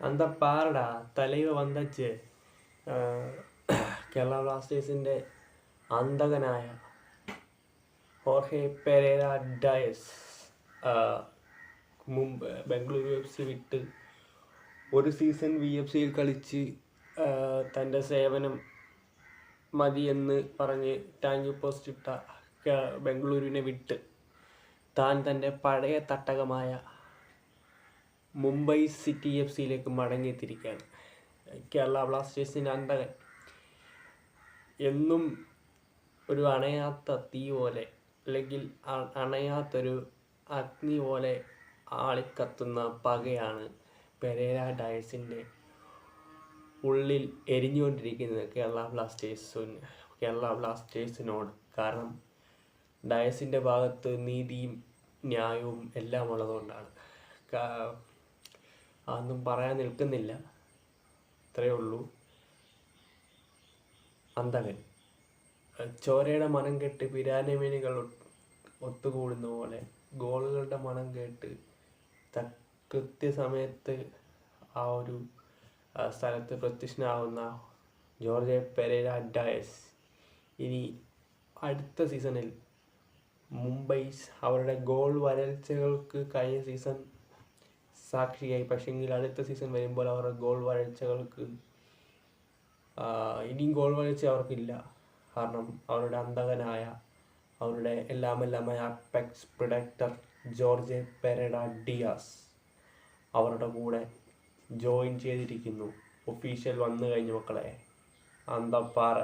അന്ത പാറടാ തലയിൽ വന്നച്ച് കേരള ബ്ലാസ്റ്റേഴ്സിന്റെ അന്തകനായ ഹോർഹെ പെരേര ഡയസ് മുമ്പ് ബംഗളൂരു എഫ് സി വിട്ട് ഒരു സീസൺ വി എഫ് സിയിൽ കളിച്ച് തന്റെ സേവനം മതിയെന്ന് പറഞ്ഞ് ടാങ്ക് പോസ്റ്റ് ഇട്ട ബംഗളൂരുവിനെ വിട്ട് താൻ തന്റെ പഴയ തട്ടകമായ മുംബൈ സിറ്റി എഫ് സിയിലേക്ക് മടങ്ങിയെത്തിയിരിക്കുകയാണ്. കേരള ബ്ലാസ്റ്റേഴ്സിന്റെ അന്തകൻ എന്നും ഒരു അണയാത്ത തീ പോലെ അല്ലെങ്കിൽ അണയാത്തൊരു അഗ്നി പോലെ ആളിക്കത്തുന്ന പകയാണ് പെരേര ഡയസിന്റെ ഉള്ളിൽ എരിഞ്ഞുകൊണ്ടിരിക്കുന്നത് കേരള ബ്ലാസ്റ്റേഴ്സിന് കേരള ബ്ലാസ്റ്റേഴ്സിനോട്. കാരണം ഡയസിന്റെ ഭാഗത്ത് നീതിയും ന്യായവും എല്ലാം ഉള്ളതുകൊണ്ടാണ് അതൊന്നും പറയാൻ നിൽക്കുന്നില്ല. ഇത്രയേ ഉള്ളൂ. അന്തകൻ ചോരയുടെ മണം കേട്ട് പിരാനമീനുകൾ ഒത്തുകൂടുന്ന പോലെ ഗോളുകളുടെ മനം കേട്ട് കൃത്യസമയത്ത് ആ ഒരു സ്ഥലത്ത് പ്രത്യക്ഷനാവുന്ന ജോർജ് പെരേര ഡയസ്. ഇനി അടുത്ത സീസണിൽ മുംബൈ അവരുടെ ഗോൾ വരൾച്ചകൾക്ക് കഴിഞ്ഞ സീസൺ സാക്ഷിയായി. പക്ഷെങ്കിൽ അടുത്ത സീസൺ വരുമ്പോൾ അവരുടെ ഗോൾ വരൾച്ചകൾക്ക് ഇനിയും ഗോൾ വരൾച്ച അവർക്കില്ല. കാരണം അവരുടെ അന്ധകനായ അവരുടെ എല്ലാമെല്ലാമായ അപ്പെക്സ് പ്രൊഡക്ടർ ജോർജ് പെരഡ ഡിയാസ് അവരുടെ കൂടെ ജോയിൻ ചെയ്തിരിക്കുന്നു. ഒഫീഷ്യൽ വന്നു കഴിഞ്ഞു മക്കളെ. അന്തപ്പാറ.